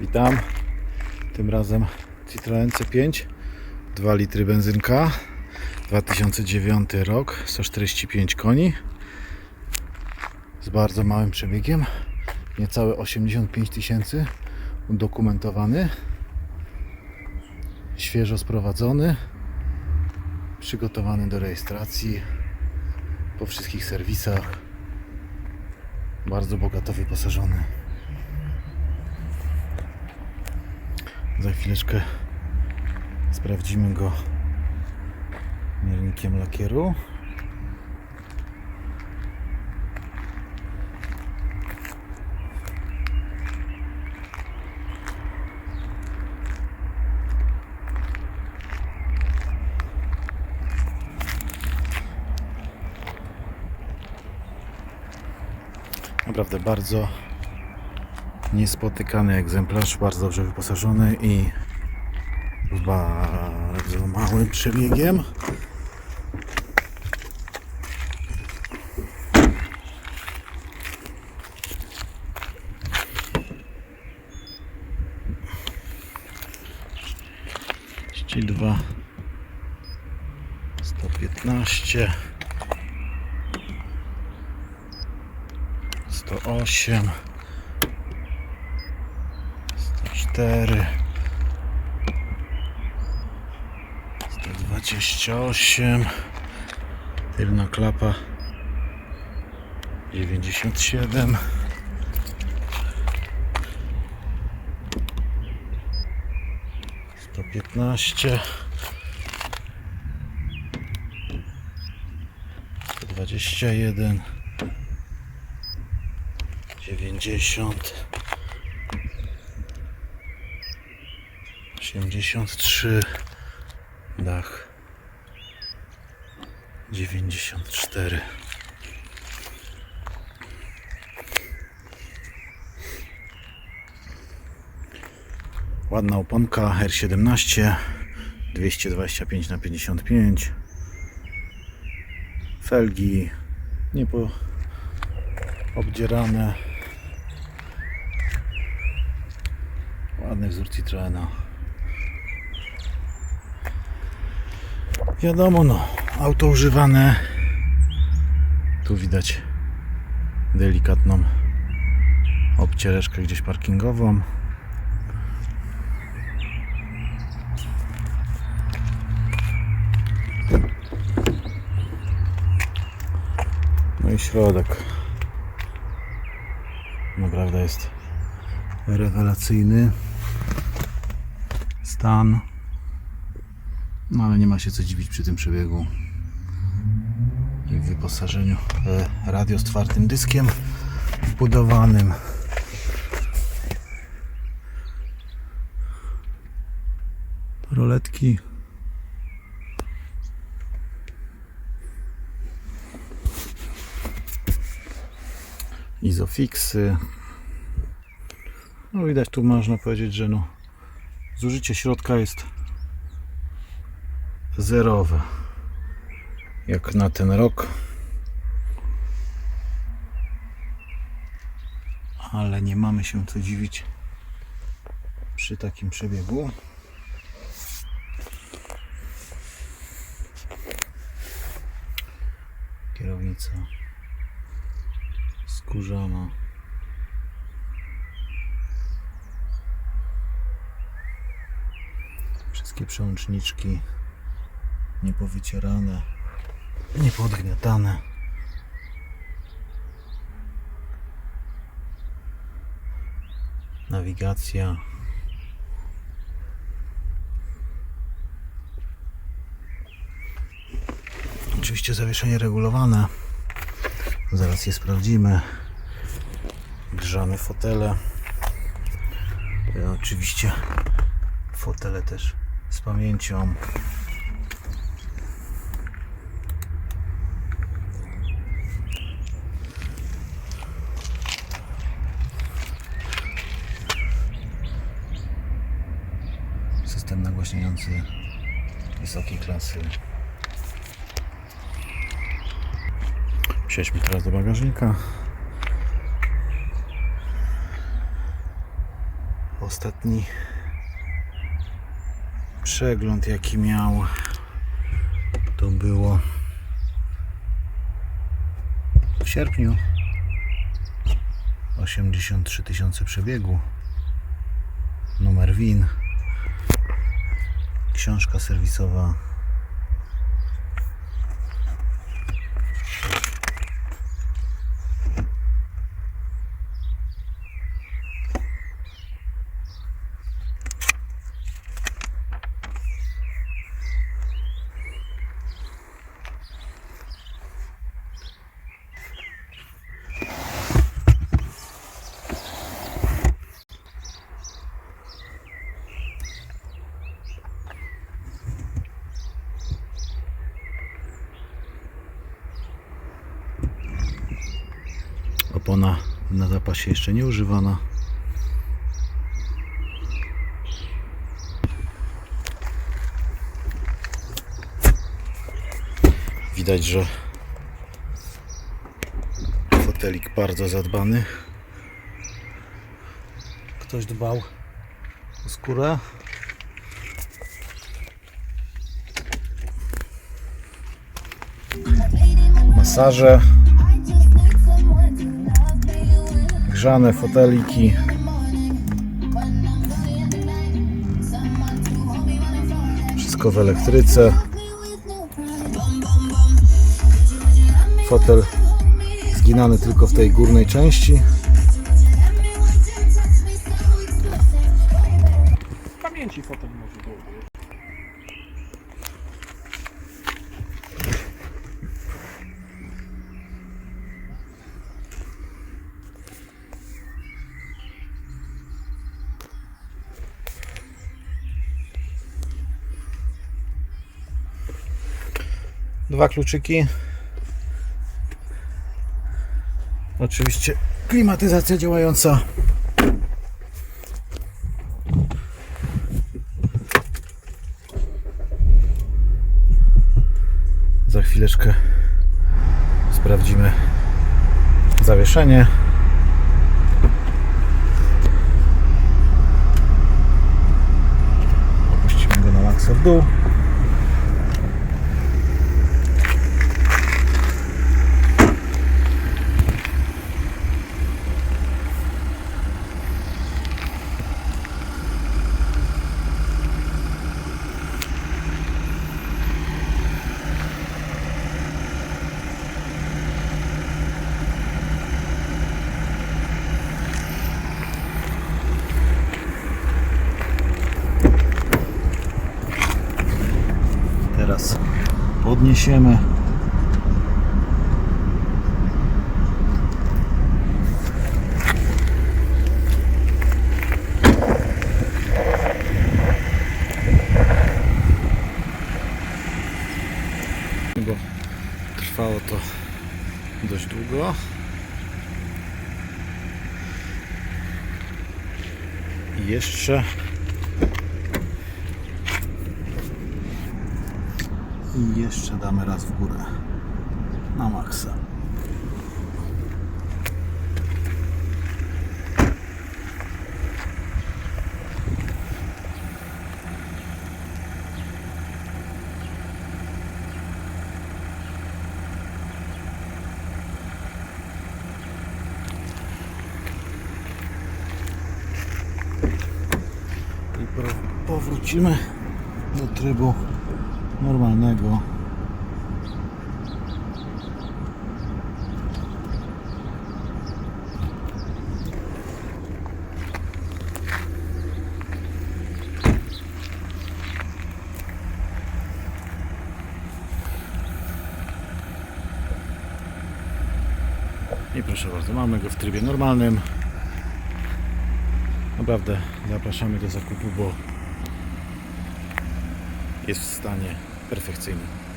Witam. Tym razem Citroen C5 2 litry benzynka 2009 rok 145 koni z bardzo małym przebiegiem niecałe 85 tysięcy udokumentowany świeżo sprowadzony przygotowany do rejestracji po wszystkich serwisach bardzo bogato wyposażony Za chwileczkę sprawdzimy go miernikiem lakieru. Naprawdę bardzo niespotykany egzemplarz, bardzo dobrze wyposażony i bardzo małym przebiegiem. dwa sto piętnaście sto osiem 104 128 tylna klapa. 97 115 121 90 83 dach 94 ładna oponka R17 225 na 55 felgi nie po obdzierane. Ładny wzór Citroena Wiadomo, no, auto używane. Tu widać delikatną obciereczkę gdzieś parkingową. No i środek. Naprawdę jest rewelacyjny. Stan. No ale nie ma się co dziwić przy tym przebiegu i wyposażeniu e, radio z twardym dyskiem wbudowanym. Roletki. Izofixy. No widać tu można powiedzieć, że no zużycie środka jest zerowe jak na ten rok. Ale nie mamy się co dziwić przy takim przebiegu. Kierownica skórzana. Wszystkie przełączniczki niepowycierane, niepodgniatane. Nawigacja. Oczywiście zawieszenie regulowane. Zaraz je sprawdzimy. Grzane fotele. Oczywiście fotele też z pamięcią. System nagłaśniający wysokiej klasy. Przejdźmy teraz do bagażnika. Ostatni przegląd jaki miał to było w sierpniu 83 tysiące przebiegu numer WIN książka serwisowa opona na zapasie jeszcze nie używana widać, że fotelik bardzo zadbany. Ktoś dbał o skórę. Masaże grzane foteliki. Wszystko w elektryce. Fotel zginany tylko w tej górnej części dwa kluczyki. Oczywiście klimatyzacja działająca. Za chwileczkę sprawdzimy zawieszenie. Opuścimy go na maksa w dół Teraz podniesiemy. Bo trwało to dość długo. I jeszcze I jeszcze damy raz w górę. Na maksa. Powrócimy do trybu normalnego. I proszę bardzo, mamy go w trybie normalnym. Naprawdę zapraszamy do zakupu, bo jest w stanie perfekcyjny.